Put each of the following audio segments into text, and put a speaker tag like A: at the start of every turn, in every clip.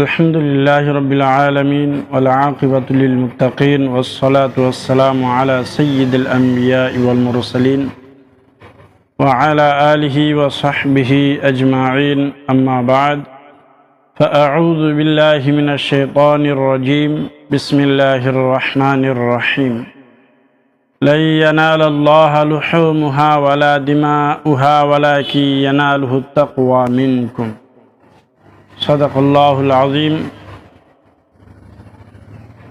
A: الحمد لله رب العالمين والعاقبة للمتقين والصلاة والسلام على سيد الأنبياء والمرسلين وعلى آله وصحبه أجمعين. أما بعد فأعوذ بالله من الشيطان الرجيم. بسم الله الرحمن الرحيم. لن ينال الله لحومها ولا دماؤها ولكن يناله التقوى منكم. সদাকল্লাহুল আজিম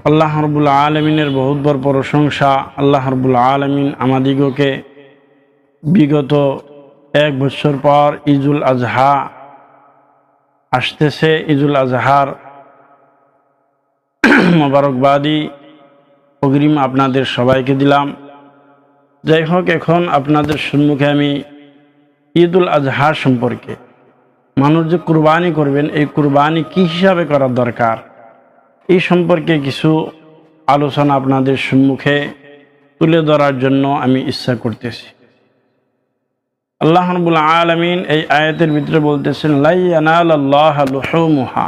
A: আল্লাহ রবুল আলমিনের বহুত বড় প্রশংসা আল্লাহ রবুল আলমিন আমাদিগকে বিগত এক বছর পর ঈদুল আজহা আসতেছে। ঈদুল আজহার মোবারকবাদী অগ্রিম আপনাদের সবাইকে দিলাম। যাই হোক, এখন আপনাদের সম্মুখে আমি ঈদুল আজহা সম্পর্কে। মানুষ যে কুরবানি করবেন, এই কুরবানি কি হিসাবে করা দরকার? এই সম্পর্কে কিছু আলোচনা আপনাদের সম্মুখে তুলে ধরার জন্য আমি ইচ্ছা করতেছি। আল্লাহ রবুল আলমিন এই আয়াতের ভিতরে বলতেছেন লুহমুহা।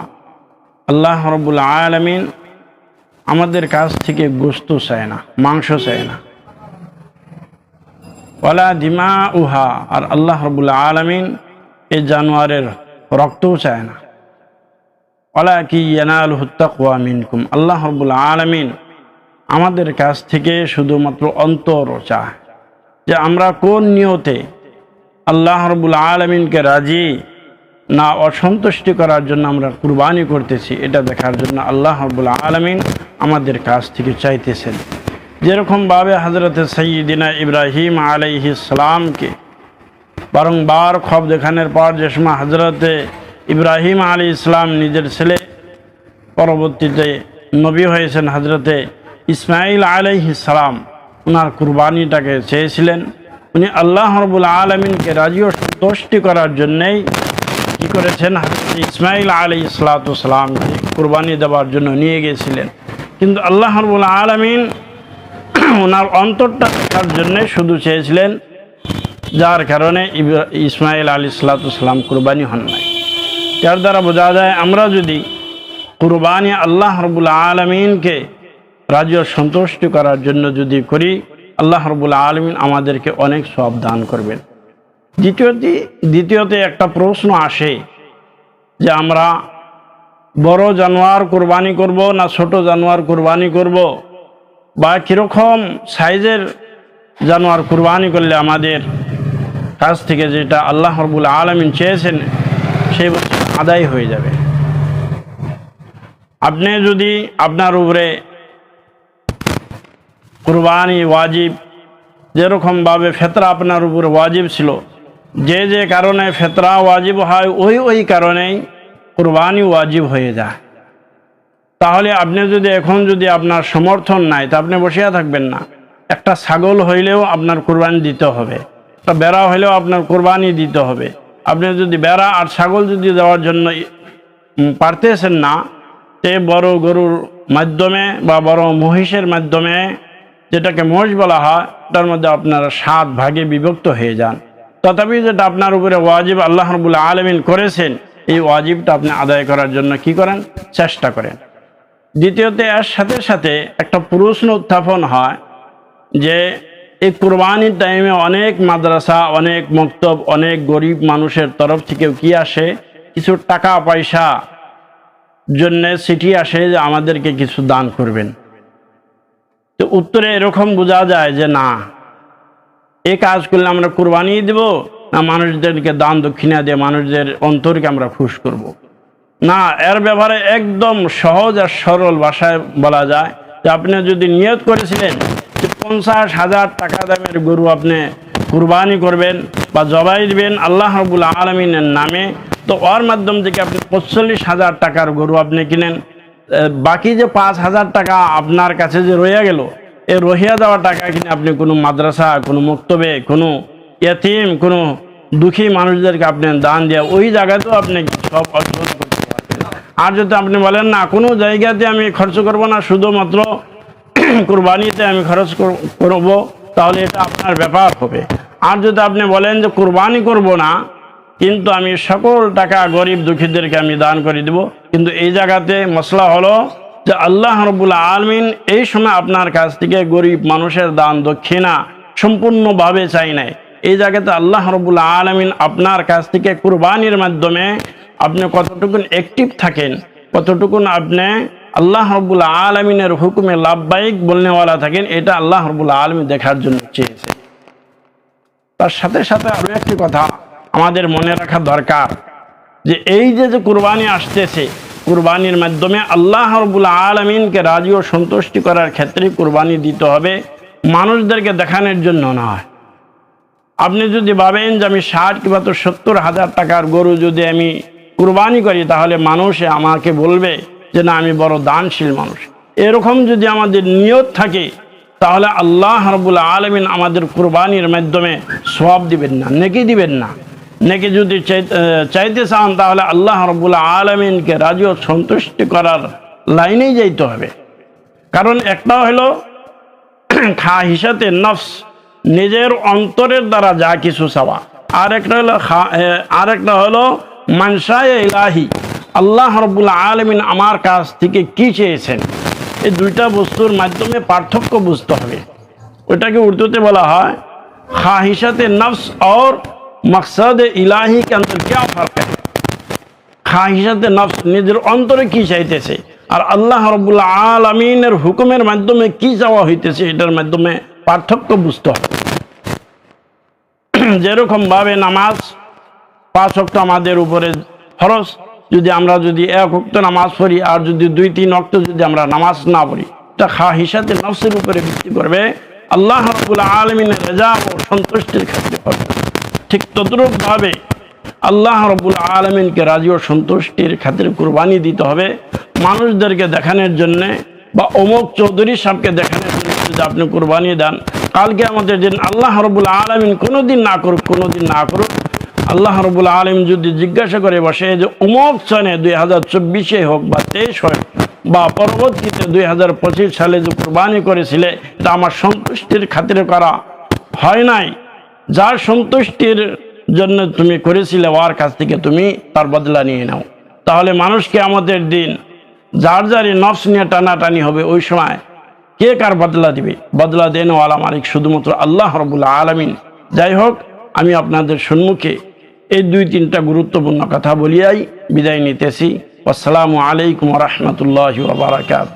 A: আল্লাহ রবুল আলমিন আমাদের কাছ থেকে গোস্ত চায় না, মাংস চায় না। ওয়ালা দিমা উহা আর আল্লাহ রবুল আলমিন এই জানোয়ারের রক্তও চায় না। মিনকুম। আল্লাহ রবুল আলমিন আমাদের কাছ থেকে শুধুমাত্র অন্তর চায় যে আমরা কোন নিয়তে আল্লাহ রবুল আলমিনকে রাজি না অসন্তুষ্টি করার জন্য আমরা কুরবানি করতেছি, এটা দেখার জন্য আল্লাহ রবুল আলমিন আমাদের কাছ থেকে চাইতেছেন। যেরকমভাবে হজরত সঈদিনা ইব্রাহিম আলাইহিসালামকে বারংবার খব দেখানোর পর যে সময় হজরতে ইব্রাহিম আলী ইসলাম নিজের ছেলে পরবর্তীতে নবী হয়েছেন হজরতে ইসমাইল আলাইহিসালাম ওনার কুরবানিটাকে চেয়েছিলেন। উনি আল্লাহ রবুল আলমিনকে রাজি ও সন্তুষ্টি করার জন্যেই কী করেছেন? হজরত ইসমাইল আলী ইসলাতামকে কুরবানি দেওয়ার জন্য নিয়ে গিয়েছিলেন। কিন্তু আল্লাহ রবুল আলমিন ওনার অন্তরটা দেখার জন্যে শুধু চেয়েছিলেন যার কারণে ইসমাইল আলী সালাতাম কুরবানি হন নাই। যার দ্বারা বোঝা যায়, আমরা যদি কুরবানি আল্লাহ রবুল আলমিনকে রাজ্য সন্তুষ্ট করার জন্য যদি করি, আল্লাহ রবুল আলমিন আমাদেরকে অনেক সব দান করবেন। দ্বিতীয়টি, দ্বিতীয়তে একটা প্রশ্ন আসে যে আমরা বড় জানোয়ার কোরবানি করব না ছোট জানোয়ার কোরবানি করব? বা কীরকম সাইজের জানোয়ার কুরবানি করলে আমাদের কাছ থেকে যেটা আল্লাহ রবুল আলমিন চেয়েছেন, সেই বছর আদায় হয়ে যাবে। আপনি যদি আপনার উপরে কুরবানি ওয়াজিব, যেরকমভাবে ফেতরা আপনার উপরে ওয়াজিব ছিল, যে যে কারণে ফেতরা ওয়াজিব হয়, ওই ওই কারণেই কুরবানি ওয়াজিব হয়ে যায়। তাহলে আপনি যদি এখন যদি আপনার সমর্থন নাই, তা আপনি বসিয়া থাকবেন না। একটা ছাগল হইলেও আপনার কুরবানি দিতে হবে। একটা বেড়া হলেও আপনার কোরবানি দিতে হবে। আপনি যদি বেড়া আর ছাগল যদি দেওয়ার জন্য পারতেছেন না, তে বড় গরুর মাধ্যমে বা বড় মহিষের মাধ্যমে যেটাকে মহিষ বলা হয়, তার মধ্যে আপনারা সাত ভাগে বিভক্ত হয়ে যান। তথাপি যেটা আপনার উপরে ওয়াজিব আল্লাহ রবুল্লা আলমিন করেছেন, এই ওয়াজিবটা আপনি আদায় করার জন্য কি করেন? চেষ্টা করেন। দ্বিতীয়তে, এর সাথে সাথে একটা প্রশ্ন উত্থাপন হয় যে এই কোরবানির টাইমে অনেক মাদ্রাসা, অনেক মক্তব, অনেক গরিব মানুষের তরফ থেকেও কি আসে কিছু টাকা পয়সা জন্য চিঠি আসে যে আমাদেরকে কিছু দান করবেন তো উত্তরে এরকম বোঝা যায় যে না, এ কাজ করলে আমরা কোরবানি দেব না মানুষদেরকে দান দক্ষিণা দিয়ে মানুষদের অন্তরকে আমরা খুশ করব। না, এর ব্যাপারে একদম সহজ আর সরল ভাষায় বলা যায় যে আপনি যদি নিয়ত করেছিলেন পঞ্চাশ হাজার টাকা দামের গরু আপনি কুরবানি করবেন বা জবাই দিবেন আল্লাহ রবুল আলমিনের নামে। তো ওর মাধ্যম থেকে আপনি পঁচল্লিশ হাজার টাকার গরু আপনি কিনেন। বাকি যে পাঁচ হাজার টাকা আপনার কাছে যে রয়ে গেল এই রহিয়া দেওয়া টাকা কিনে আপনি কোনো মাদ্রাসা, কোনো মুক্তবে, কোনো এতিম, কোনো দুঃখী মানুষদেরকে আপনি দান দেওয়া ওই জায়গাতেও আপনি সব অর্জন করতে পারবেন। আর যদি আপনি বলেন, না, কোনো জায়গাতে আমি খরচ করব না, শুধুমাত্র কোরবানিতে আমি খরচ করব, তাহলে এটা আপনার ব্যাপার হবে। আর যদি আপনি বলেন যে কোরবানি করব না, কিন্তু আমি সকল টাকা গরিব দুঃখীদেরকে আমি দান করে দেব। কিন্তু এই জায়গাতে মশলা হলো যে আল্লাহ রবুল্লা আলমিন এই সময় আপনার কাছ থেকে গরিব মানুষের দান দক্ষিণা সম্পূর্ণভাবে চাই নাই। এই জায়গাতে আল্লাহ রবুল্লা আলমিন আপনার কাছ থেকে কুরবানির মাধ্যমে আপনি কতটুকুন অ্যাক্টিভ থাকেন, কতটুকুন আপনি আল্লাহ রবুল্লা আলমিনের হুকুমে লাভবাহিক বলনেওয়ালা থাকেন, এটা আল্লাহ রবুল্লা আলমিন দেখার জন্য চেয়েছে। তার সাথে সাথে আরও একটি কথা আমাদের মনে রাখা দরকার, যে এই যে যে কুরবানি আসতেছে, কুরবানির মাধ্যমে আল্লাহ রবুল আলমিনকে রাজি ও সন্তুষ্টি করার ক্ষেত্রে কুরবানি দিতে হবে, মানুষদেরকে দেখানোর জন্য নয়। আপনি যদি ভাবেন যে আমি ষাট কিংবা তো সত্তর হাজার টাকার গরু যদি আমি কুরবানি করি, তাহলে মানুষে আমাকে বলবে যে না আমি বড় দানশীল মানুষ। এরকম যদি আমাদের নিয়ত থাকে তাহলে আল্লাহ রবুল আলমিন আমাদের কুরবানির মাধ্যমে সব দিবেন না নেকি দিবেন না। নেকি যদি চাইতে চান তাহলে আল্লাহ রবুল আলমিনকে রাজি ও সন্তুষ্টি করার লাইনেই যাইতে হবে। কারণ একটা হলো খা হিসাতে নফস নিজের অন্তরের দ্বারা যা কিছু চাওয়া। আর একটা হলো খা- এ, আর একটা হলো মানসায় ইলাহি আল্লাহ রবুল আলমিন আমার কাছ থেকে কি চেয়েছেন এই দুইটা বস্তুর মাধ্যমে পার্থক্য বুঝতে হবে ওটাকে উর্দুতে বলা হয় খাহিশাতে নফস और मकसद इलाही के अंदर क्या फर्क है খাহিসাতে নফস নিজের অন্তরে কি চাইতেছে আর আল্লাহ রবুল্লা আলমিনের হুকুমের মাধ্যমে কি চাওয়া হইতেছে এটার মাধ্যমে পার্থক্য বুঝতে হবে যেরকম ভাবে নামাজ পাঁচ অক্ট আমাদের উপরে ফরজ যদি আমরা যদি এক অক্ত নামাজ পড়ি আর যদি দুই, তিন অক্ত যদি আমরা নামাজ না পড়ি, তা খা হিসাতে নফসের উপরে ভিত্তি করবে। আল্লাহ রবুল্লা আলমিনের রেজা ও সন্তুষ্টির ক্ষেত্রে করবে। ঠিক তদ্রূপভাবে আল্লাহ রবুল আলমিনকে রাজি ও সন্তুষ্টির খাতির কুরবানি দিতে হবে। মানুষদেরকে দেখানোর জন্যে বা অমুক চৌধুরী সাহেবকে দেখানোর জন্য যদি আপনি কুরবানি দেন, কালকে আমাদের দিন আল্লাহ রবুল আলমিন কোনো দিন না করুক কোনো দিন না করুক আল্লাহ রবুল আলম যদি জিজ্ঞাসা করে বসে যে অমুক সনে দুই হাজার চব্বিশে হোক বা তেইশ হোক বা পরবর্তীতে দুই হাজার পঁচিশ সালে যে কোরবানি করেছিলে, এটা আমার সন্তুষ্টির খাতিরে করা হয় নাই। যার সন্তুষ্টির জন্য তুমি করেছিলে, ওর কাছ থেকে তুমি তার বদলা নিয়ে নাও। তাহলে মানুষকে আমাদের দিন যার যারই নফস নিয়ে টানাটানি হবে, ওই সময় কে কার বদলা দিবে? বদলা দেন দেনওয়ালা মালিক শুধুমাত্র আল্লাহ রবুল্লা আলমিন। যাই হোক, আমি আপনাদের সম্মুখে এই দুই তিনটা গুরুত্বপূর্ণ কথা বলিয়াই বিদায় নিতেছি। আসসালামু আলাইকুম রহমতুল্লাহ বারাকাত